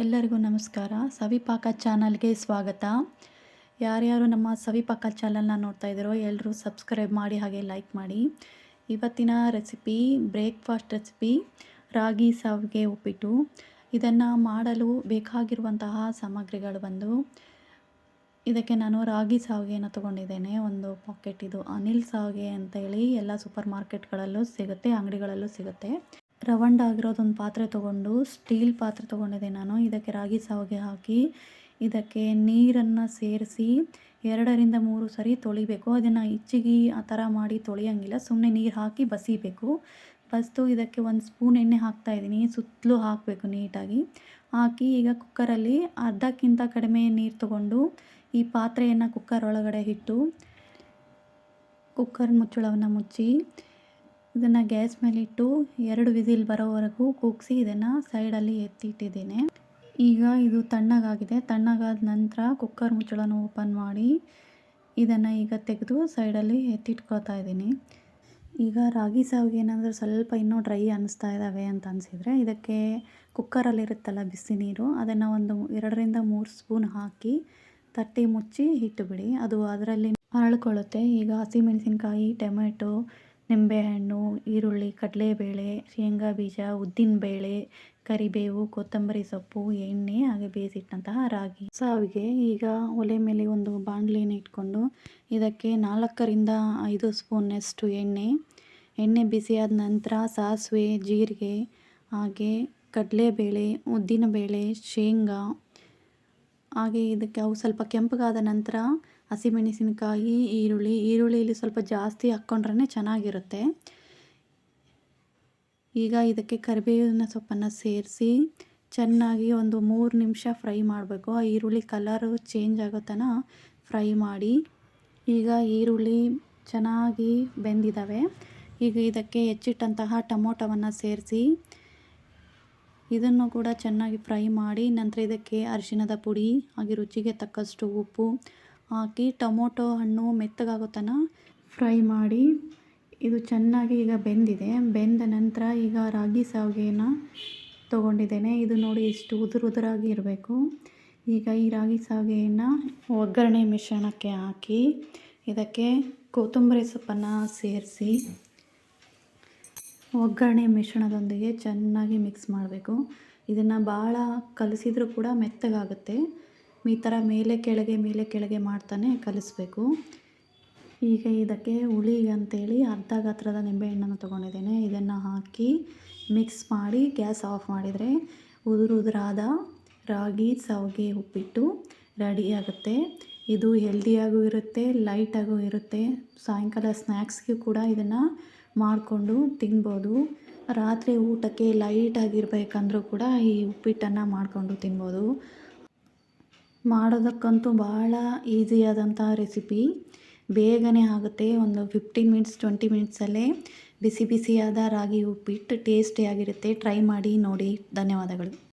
ಎಲ್ಲರಿಗೂ ನಮಸ್ಕಾರ. ಸವಿಪಾಕ ಚಾನಲ್ಗೆ ಸ್ವಾಗತ. ಯಾರ್ಯಾರು ನಮ್ಮ ಸವಿಪಾಕ ಚಾನಲ್ನ ನೋಡ್ತಾ ಇದ್ದಾರೋ ಎಲ್ಲರೂ ಸಬ್ಸ್ಕ್ರೈಬ್ ಮಾಡಿ ಹಾಗೆ ಲೈಕ್ ಮಾಡಿ. ಇವತ್ತಿನ ರೆಸಿಪಿ, ಬ್ರೇಕ್ಫಾಸ್ಟ್ ರೆಸಿಪಿ, ರಾಗಿ ಸಾವಿಗೆ ಉಪ್ಪಿಟ್ಟು. ಇದನ್ನು ಮಾಡಲು ಬೇಕಾಗಿರುವಂತಹ ಸಾಮಗ್ರಿಗಳು ಬಂದು, ಇದಕ್ಕೆ ನಾನು ರಾಗಿ ಸಾವಿಗೆಯನ್ನು ತೊಗೊಂಡಿದ್ದೇನೆ. ಒಂದು ಪಾಕೆಟ್ ಇದು ಅನಿಲ್ ಸಾವಿಗೆ ಅಂತೇಳಿ ಎಲ್ಲ ಸೂಪರ್ ಮಾರ್ಕೆಟ್ಗಳಲ್ಲೂ ಸಿಗುತ್ತೆ, ಅಂಗಡಿಗಳಲ್ಲೂ ಸಿಗುತ್ತೆ. ರವಂಡ ಆಗಿರೋದೊಂದು ಪಾತ್ರೆ ತೊಗೊಂಡು ಸ್ಟೀಲ್ ಪಾತ್ರೆ ತೊಗೊಂಡಿದ್ದೆ ನಾನು. ಇದಕ್ಕೆ ರಾಗಿ ಸಾವಿಗೆ ಹಾಕಿ ಇದಕ್ಕೆ ನೀರನ್ನು ಸೇರಿಸಿ ಎರಡರಿಂದ ಮೂರು ಸರಿ ತೊಳಿಬೇಕು. ಅದನ್ನು ಇಚ್ಚಿಗೆ ಆ ಥರ ಮಾಡಿ ತೊಳೆಯೋಂಗಿಲ್ಲ. ಸುಮ್ಮನೆ ನೀರು ಹಾಕಿ ಬಸಿಬೇಕು. ಬಸಿದು ಇದಕ್ಕೆ ಒಂದು ಸ್ಪೂನ್ ಎಣ್ಣೆ ಹಾಕ್ತಾ ಇದ್ದೀನಿ. ಸುತ್ತಲೂ ಹಾಕಬೇಕು ನೀಟಾಗಿ. ಹಾಕಿ ಈಗ ಕುಕ್ಕರಲ್ಲಿ ಅರ್ಧಕ್ಕಿಂತ ಕಡಿಮೆ ನೀರು ತೊಗೊಂಡು ಈ ಪಾತ್ರೆಯನ್ನು ಕುಕ್ಕರ್ ಒಳಗಡೆ ಇಟ್ಟು ಕುಕ್ಕರ್ ಮುಚ್ಚಳವನ್ನು ಮುಚ್ಚಿ ಇದನ್ನು ಗ್ಯಾಸ್ ಮೇಲಿಟ್ಟು ಎರಡು ವಿಸಿಲ್ ಬರೋವರೆಗೂ ಕೂಗಿಸಿ ಇದನ್ನು ಸೈಡಲ್ಲಿ ಎತ್ತಿಟ್ಟಿದ್ದೇನೆ. ಈಗ ಇದು ತಣ್ಣಗಾಗಿದೆ. ತಣ್ಣಗಾದ ನಂತರ ಕುಕ್ಕರ್ ಮುಚ್ಚಳನ ಓಪನ್ ಮಾಡಿ ಇದನ್ನು ಈಗ ತೆಗೆದು ಸೈಡಲ್ಲಿ ಎತ್ತಿಟ್ಕೊಳ್ತಾ ಇದ್ದೀನಿ. ಈಗ ರಾಗಿ ಸಾವಿಗೆ ಏನಾದರೂ ಸ್ವಲ್ಪ ಇನ್ನೂ ಡ್ರೈ ಅನ್ನಿಸ್ತಾ ಇದ್ದಾವೆ ಅಂತ ಅನಿಸಿದರೆ ಇದಕ್ಕೆ ಕುಕ್ಕರಲ್ಲಿರುತ್ತಲ್ಲ ಬಿಸಿ ನೀರು, ಅದನ್ನು ಒಂದು ಎರಡರಿಂದ ಮೂರು ಸ್ಪೂನ್ ಹಾಕಿ ತಟ್ಟಿ ಮುಚ್ಚಿ ಇಟ್ಟುಬಿಡಿ ಅದು ಅದರಲ್ಲಿ ಅರಳ್ಕೊಳ್ಳುತ್ತೆ. ಈಗ ಹಸಿಮೆಣಸಿನ್ಕಾಯಿ ಟೊಮೆಟೊ ನಿಂಬೆಹಣ್ಣು, ಈರುಳ್ಳಿ, ಕಡಲೆಬೇಳೆ, ಶೇಂಗಾ ಬೀಜ ಉದ್ದಿನಬೇಳೆ ಕರಿಬೇವು, ಕೊತ್ತಂಬರಿ ಸೊಪ್ಪು, ಎಣ್ಣೆ ಹಾಗೆ ಬೇಯಿಸಿಟ್ಟಂತಹ ರಾಗಿ. ಸಾವಿಗೆ ಈಗ ಒಲೆ ಮೇಲೆ ಒಂದು ಬಾಣಲೆನ ಇಟ್ಕೊಂಡು ಇದಕ್ಕೆ ನಾಲ್ಕರಿಂದ ಐದು ಸ್ಪೂನ್ನಷ್ಟು ಎಣ್ಣೆ. ಎಣ್ಣೆ ಬಿಸಿಯಾದ ನಂತರ ಸಾಸಿವೆ, ಜೀರಿಗೆ, ಹಾಗೆ ಕಡಲೆಬೇಳೆ ಉದ್ದಿನಬೇಳೆ ಶೇಂಗಾ, ಹಾಗೆ ಇದಕ್ಕೆ ಅವು ಸ್ವಲ್ಪ ಕೆಂಪಗಾದ ನಂತರ ಹಸಿಮೆಣಸಿನಕಾಯಿ, ಈರುಳ್ಳಿ ಈರುಳ್ಳಿ ಈರುಳ್ಳಿಯಲ್ಲಿ ಸ್ವಲ್ಪ ಜಾಸ್ತಿ ಹಾಕ್ಕೊಂಡ್ರೆ ಚೆನ್ನಾಗಿರುತ್ತೆ. ಈಗ ಇದಕ್ಕೆ ಕರಿಬೇವಿನ ಸೊಪ್ಪನ್ನು ಸೇರಿಸಿ ಚೆನ್ನಾಗಿ ಒಂದು ಮೂರು ನಿಮಿಷ ಫ್ರೈ ಮಾಡಬೇಕು. ಆ ಈರುಳ್ಳಿ ಕಲರು ಚೇಂಜ್ ಆಗೋ ತನಕ ಫ್ರೈ ಮಾಡಿ ಈಗ ಈರುಳ್ಳಿ ಚೆನ್ನಾಗಿ ಬೆಂದಿದ್ದಾವೆ ಈಗ ಇದಕ್ಕೆ ಹೆಚ್ಚಿಟ್ಟಂತಹ ಟೊಮೊಟೊವನ್ನು ಸೇರಿಸಿ ಇದನ್ನು ಕೂಡ ಚೆನ್ನಾಗಿ ಫ್ರೈ ಮಾಡಿ ನಂತರ ಇದಕ್ಕೆ ಅರಿಶಿನದ ಪುಡಿ ಹಾಗೆ ರುಚಿಗೆ ತಕ್ಕಷ್ಟು ಉಪ್ಪು ಹಾಕಿ ಟೊಮೊಟೊ ಹಣ್ಣು ಮೆತ್ತಗಾಗೋ ತನಕ ಫ್ರೈ ಮಾಡಿ, ಇದು ಚೆನ್ನಾಗಿ ಈಗ ಬೆಂದಿದೆ. ಬೆಂದ ನಂತರ ಈಗ ರಾಗಿ ಸಾವಿಗೆನ ತೊಗೊಂಡಿದ್ದೇನೆ. ಇದು ನೋಡಿ ಇಷ್ಟು ಉದುರು ಉದುರಾಗಿ ಇರಬೇಕು. ಈಗ ಈ ರಾಗಿ ಸಾವಿಗೆಯನ್ನು ಒಗ್ಗರಣೆ ಮಿಶ್ರಣಕ್ಕೆ ಹಾಕಿ, ಇದಕ್ಕೆ ಕೊತ್ತಂಬರಿ ಸೊಪ್ಪನ್ನು ಸೇರಿಸಿ, ಒಗ್ಗರಣೆ ಮಿಶ್ರಣದೊಂದಿಗೆ ಚೆನ್ನಾಗಿ ಮಿಕ್ಸ್ ಮಾಡಬೇಕು. ಇದನ್ನು ಭಾಳ ಕಲಸಿದರೂ ಕೂಡ ಮೆತ್ತಗಾಗುತ್ತೆ. ಈ ಥರ ಮೇಲೆ ಕೆಳಗೆ ಮೇಲೆ ಕೆಳಗೆ ಮಾಡ್ತಾನೆ ಕಲಿಸ್ಬೇಕು. ಈಗ ಇದಕ್ಕೆ ಹುಳಿ ಅಂತೇಳಿ ಅರ್ಧ ಗಾತ್ರದ ನಿಂಬೆಹಣ್ಣನ್ನು ತೊಗೊಂಡಿದ್ದೇನೆ. ಇದನ್ನು ಹಾಕಿ ಮಿಕ್ಸ್ ಮಾಡಿ ಗ್ಯಾಸ್ ಆಫ್ ಮಾಡಿದರೆ ಉದುರು ಉದುರಾದ ರಾಗಿ ಸಾವಿಗೆ ಉಪ್ಪಿಟ್ಟು ರೆಡಿ ಆಗುತ್ತೆ. ಇದು ಹೆಲ್ದಿಯಾಗೂ ಇರುತ್ತೆ ಲೈಟಾಗೂ ಇರುತ್ತೆ. ಸಾಯಂಕಾಲ ಸ್ನ್ಯಾಕ್ಸ್ಗೂ ಕೂಡ ಇದನ್ನು ಮಾಡಿಕೊಂಡು ತಿನ್ಬೋದು. ರಾತ್ರಿ ಊಟಕ್ಕೆ ಲೈಟಾಗಿರ್ಬೇಕಂದ್ರೂ ಕೂಡ ಈ ಉಪ್ಪಿಟ್ಟನ್ನು ಮಾಡಿಕೊಂಡು ತಿನ್ಬೋದು. ಮಾಡೋದಕ್ಕಂತೂ ಭಾಳ ಆದಂತ ರೆಸಿಪಿ. ಬೇಗನೆ ಆಗುತ್ತೆ. ಒಂದು ಫಿಫ್ಟೀನ್ ಮಿನಿಟ್ಸ್ ಟ್ವೆಂಟಿ ಮಿನಿಟ್ಸಲ್ಲೇ ಬಿಸಿ ಬಿಸಿಯಾದ ರಾಗಿ ಉಪ್ಪಿಟ್ಟು ಟೇಸ್ಟಿಯಾಗಿರುತ್ತೆ. ಟ್ರೈ ಮಾಡಿ ನೋಡಿ. ಧನ್ಯವಾದಗಳು.